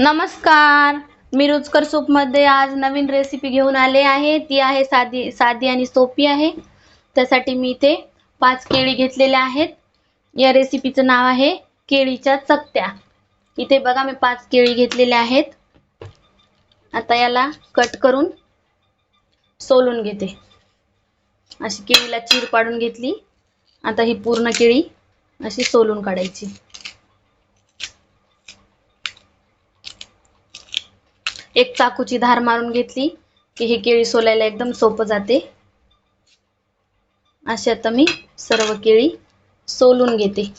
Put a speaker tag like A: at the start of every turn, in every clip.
A: नमस्कार. मी रुचकर सूपमध्ये आज नवीन रेसिपी घेऊन आले आहे. ती आहे साधी साधी आणि सोपी आहे. त्यासाठी मी इथे पाच केळी घेतलेल्या आहेत. या रेसिपीचं नाव आहे केळीच्या चकत्या. इथे बघा मी पाच केळी घेतलेल्या आहेत. आता याला कट करून सोलून घेते. अशी केळीला चीर पाडून घेतली. आता ही पूर्ण केळी अशी सोलून काढायची. एक चाकूची धार मारून घेतली की ही केळी सोलायला एकदम सोपं जाते. अशी आता मी सर्व केळी सोलून घेते.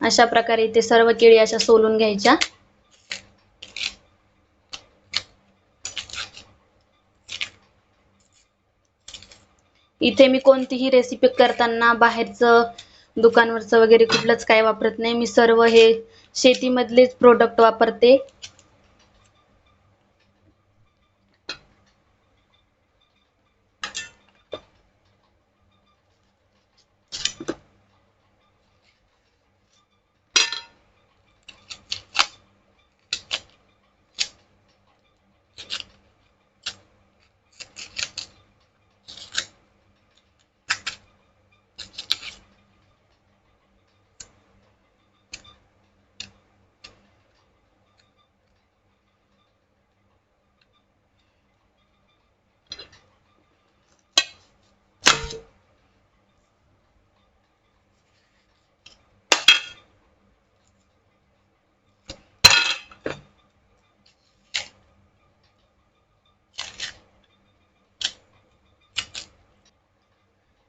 A: अशा प्रकारे इथे सर्व केळी अशा सोलून घ्यायच्या. इथे मी कोणतीही रेसिपी करताना बाहेरचं दुकानवरचं वगैरे कुठलंच काय वापरत नाही. मी सर्व हे शेतीमधलेच प्रोडक्ट वापरते.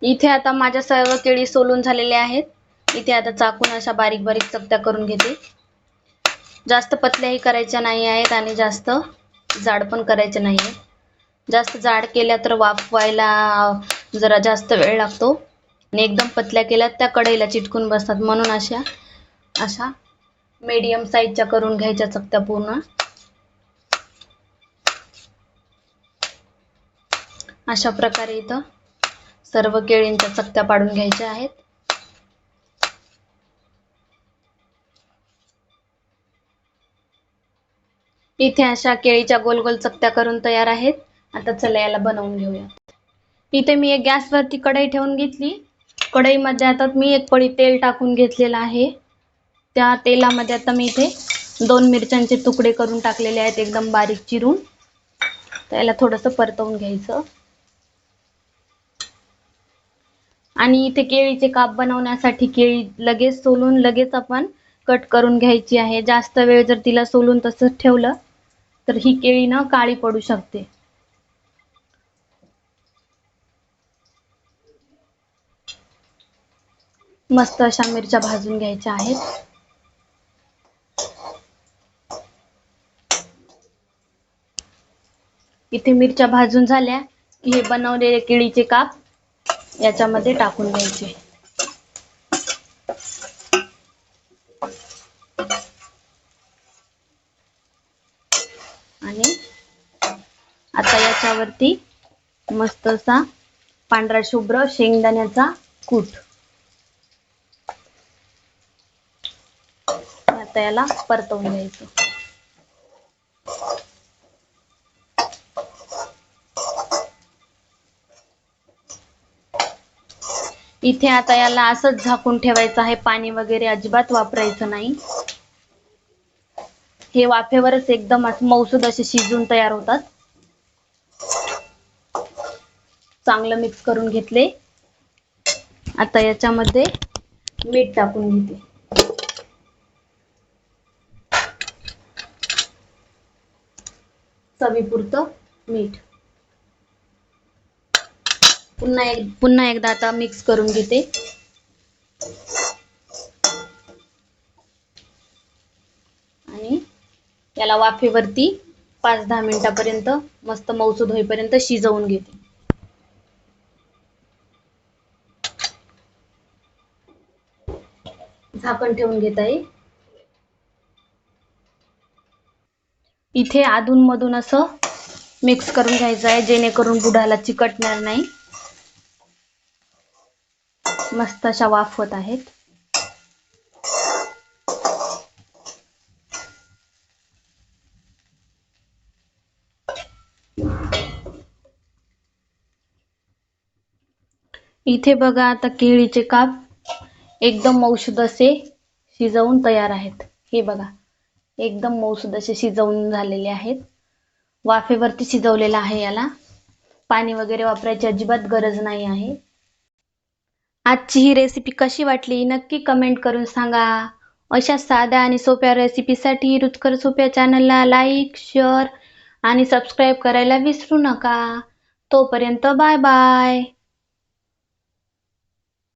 A: इथे आता माझ्या सर्व केळी सोलून झालेल्या आहेत. इथे आता चाकून अशा बारीक बारीक चकत्या करून घेते. जास्त पतल्याही करायच्या नाही आहेत आणि जास्त जाड पण करायच्या नाही आहेत. जास्त जाड केल्या तर वाफवायला जरा जास्त वेळ लागतो. आणि एकदम पतल्या केल्या त्या कढईला चिटकून बसतात. म्हणून अशा अशा मीडियम साईजच्या करून घ्यायच्या चकत्या पूर्ण. अशा प्रकारे इथं सर्व केळींच्या चकत्या पाडून घ्यायच्या आहेत. इथे अशा केळीच्या गोल गोल चकत्या करून तयार आहेत. आता चला याला बनवून घेऊया. इथे मी एक गॅसवरती कढई ठेवून घेतली. कढईमध्ये आता मी एक पळी तेल टाकून घेतलेलं आहे. त्या तेलामध्ये आता मी इथे दोन मिरच्यांचे तुकडे करून टाकलेले आहेत. एकदम बारीक चिरून. त्याला थोडंसं परतवून घ्यायचं. आणि इथे केळीचे काप बनवण्यासाठी केळी लगेच सोलून लगेच आपण कट करून घ्यायची आहे. जास्त वेळ जर तिला सोलून तसंच ठेवलं तर ही केळी ना काळी पडू शकते. मस्त अशा मिरच्या भाजून घ्यायच्या आहेत. इथे मिरच्या भाजून झाल्या की हे बनवलेले केळीचे काप याच्यामध्ये टाकून घ्यायचे. आणि आता याच्यावरती मस्त असा पांढरा शुभ्र शेंगदाण्याचा कूट. आता याला परतवून घ्यायचं. इथे आता याला असंच झाकून ठेवायचं आहे. पाणी वगैरे अजिबात वापरायचं नाही. हे वाफेवरच एकदम मौसूद असे शिजून तयार होतात. चांगलं मिक्स करून घेतले. आता याच्यामध्ये मीठ टाकून घेते. चवीपुरतं मीठ. पुन्हा एक पुन्हा एकदा आता मिक्स करून घेते. आणि याला वाफेवरती पाच दहा मिनिटापर्यंत मस्त मौसूद होईपर्यंत शिजवून घेते. झाकण ठेवून घेत आहे. इथे अधून मधून असं मिक्स करून घ्यायचं आहे जेणेकरून बुडाला चिकटणार नाही. मस्त अशा वाफ होत आहेत. इथे बघा आता केळीचे काप एकदम औषध असे शिजवून तयार आहेत. हे बघा एकदम मौसूद असे शिजवून झालेले आहेत. वाफेवरती शिजवलेला आहे याला. पाणी वगैरे वापरायची अजिबात गरज नाही आहे. आजची ही रेसिपी कशी वाटली नक्की कमेंट करून सांगा. अशा साध्या आणि सोप्या रेसिपीसाठी रुचकर सोप्या चॅनलला लाईक शेअर आणि सबस्क्राईब करायला विसरू नका. तोपर्यंत बाय बाय